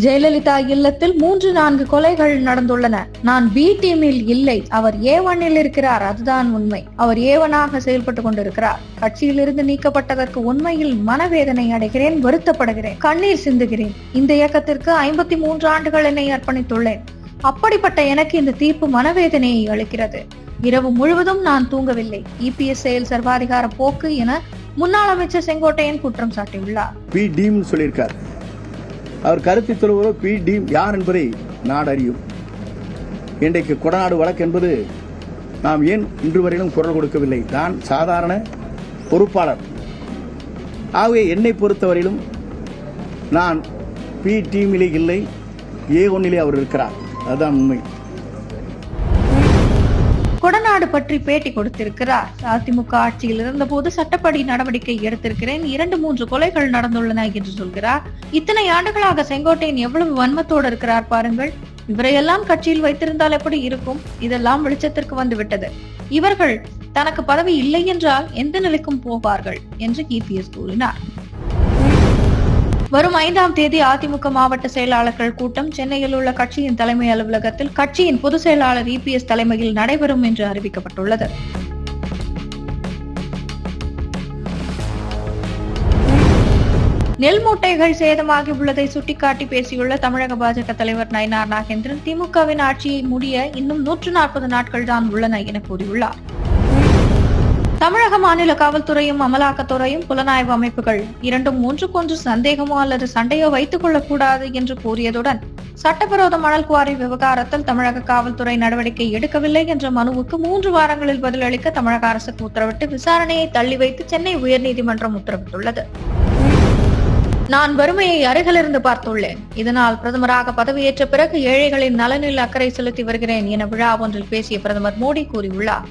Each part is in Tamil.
ஜெயலலிதா இல்லத்தில் மூன்று நான்கு கொலைகள் நடந்துள்ளன. நான் பி டீமில் இல்லை. அவர் ஏ ஒன்னில் இருக்கிறார். அதுதான் உண்மை. அவர் ஏவனாக செயல்பட்டு கொண்டிருக்கிறார். கட்சியிலிருந்து நீக்கப்பட்டதற்கு உண்மையில் மனவேதனை அடைகிறேன் வருத்தப்படுகிறேன் கண்ணீர் சிந்துகிறேன். இந்த இயக்கத்திற்கு ஐம்பத்தி மூன்று ஆண்டுகள் என்னை அர்ப்பணித்துள்ளேன். அப்படிப்பட்ட எனக்கு இந்த தீர்ப்பு மனவேதனையை அளிக்கிறது. இரவு முழுவதும் நான் தூங்கவில்லை. இபிஎஸ் செயல் சர்வாதிகார போக்கு என முன்னாள் அமைச்சர் செங்கோட்டையன் குற்றம் சாட்டியுள்ளார். பி சொல்லியிருக்கார். அவர் கருத்து சொல்லுவதோ பி டீம் யார் என்பதை நாடு அறியும். இன்றைக்கு கொடநாடு வழக்கு என்பது நாம் ஏன் இன்று வரையிலும் குரல் கொடுக்கவில்லை? நான் சாதாரண பொறுப்பாளர். ஆகவே என்னை பொறுத்தவரையிலும் நான் பி டீமிலே இல்லை. ஏ ஒன்னிலே அவர் இருக்கிறார். அதுதான் உண்மை. தமிழ்நாடு பற்றி பேட்டி கொடுத்திருக்கிறார். அதிமுக ஆட்சியில் இருந்தபோது சட்டப்படி நடவடிக்கை எடுத்திருக்கிறேன். இரண்டு மூன்று கொலைகள் நடந்துள்ளன என்று சொல்கிறார். இத்தனை ஆண்டுகளாக செங்கோட்டையன் எவ்வளவு வன்மத்தோடு இருக்கிறார் பாருங்கள். இவரையெல்லாம் கட்சியில் வைத்திருந்தால் எப்படி இருக்கும்? இதெல்லாம் வெளிச்சத்திற்கு வந்துவிட்டது. இவர்கள் தனக்கு பதவி இல்லை என்றால் எந்த நிலைக்கும் போவார்கள்? என்று இபிஎஸ் கூறினார். வரும் ஐந்தாம் தேதி அதிமுக மாவட்ட செயலாளர்கள் கூட்டம் சென்னையில் உள்ள கட்சியின் தலைமை அலுவலகத்தில் கட்சியின் பொதுச் செயலாளர் இபிஎஸ் தலைமையில் நடைபெறும் என்று அறிவிக்கப்பட்டுள்ளது. நெல் மூட்டைகள் சேதமாகி உள்ளதை சுட்டிக்காட்டி பேசியுள்ள தமிழக பாஜக தலைவர் நயினார் நாகேந்திரன் திமுகவின் ஆட்சியை முடிய இன்னும் நூற்று நாற்பது நாட்கள் தான் உள்ளன என கூறியுள்ளார். தமிழக மாநில காவல்துறையும் அமலாக்கத்துறையும் புலனாய்வு அமைப்புகள் இரண்டும் ஒன்றுக்கொன்று சந்தேகமோ அல்லது சண்டையோ வைத்துக் கொள்ளக்கூடாது என்று கூறியதுடன் சட்டவிரோத மணல் குவாரி விவகாரத்தில் தமிழக காவல்துறை நடவடிக்கை எடுக்கவில்லை என்ற மனுவுக்கு மூன்று வாரங்களில் பதிலளிக்க தமிழக அரசுக்கு உத்தரவிட்டு விசாரணையை தள்ளி வைத்து சென்னை உயர்நீதிமன்றம் உத்தரவிட்டுள்ளது. நான் வறுமையை அருகிலிருந்து பார்த்துள்ளேன். இதனால் பிரதமராக பதவியேற்ற பிறகு ஏழைகளின் நலனில் அக்கறை செலுத்தி வருகிறேன் என விழா ஒன்றில் பேசிய பிரதமர் மோடி கூறியுள்ளார்.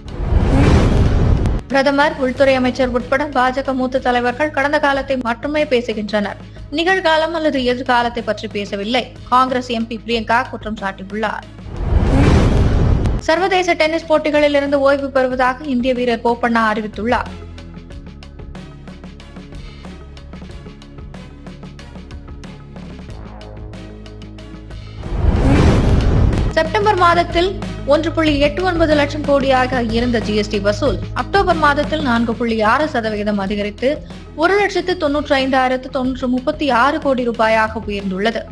பிரதமர் உள்துறை அமைச்சர் உட்பட பாஜக மூத்த தலைவர்கள் கடந்த காலத்தை மட்டுமே பேசுகின்றனர். நிகழ்காலம் அல்லது எதிர்காலத்தை பற்றி பேசவில்லை. காங்கிரஸ் எம்பி பிரியங்கா குற்றம் சாட்டியுள்ளார். சர்வதேச டென்னிஸ் போட்டிகளில் இருந்து ஓய்வு பெறுவதாக இந்திய வீரர் போப்பண்ணா அறிவித்துள்ளார். செப்டம்பர் மாதத்தில் ஒன்று புள்ளி எட்டு ஒன்பது லட்சம் கோடியாக இருந்த ஜிஎஸ்டி வசூல் அக்டோபர் மாதத்தில் நான்கு புள்ளி ஆறு சதவிகிதம் அதிகரித்து ஒரு லட்சத்து தொன்னூற்றி ஐந்தாயிரத்து தொன்னூற்று முப்பத்தி ஆறு கோடி ரூபாயாக உயர்ந்துள்ளது.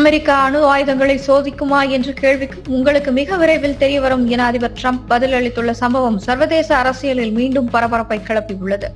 அமெரிக்கா அணு ஆயுதங்களை சோதிக்குமா என்ற கேள்விக்கு உங்களுக்கு மிக விரைவில் தெரியவரும் என அதிபர் டிரம்ப் பதிலளித்துள்ள சம்பவம் சர்வதேச அரசியலில் மீண்டும் பரபரப்பை கிளப்பியுள்ளது.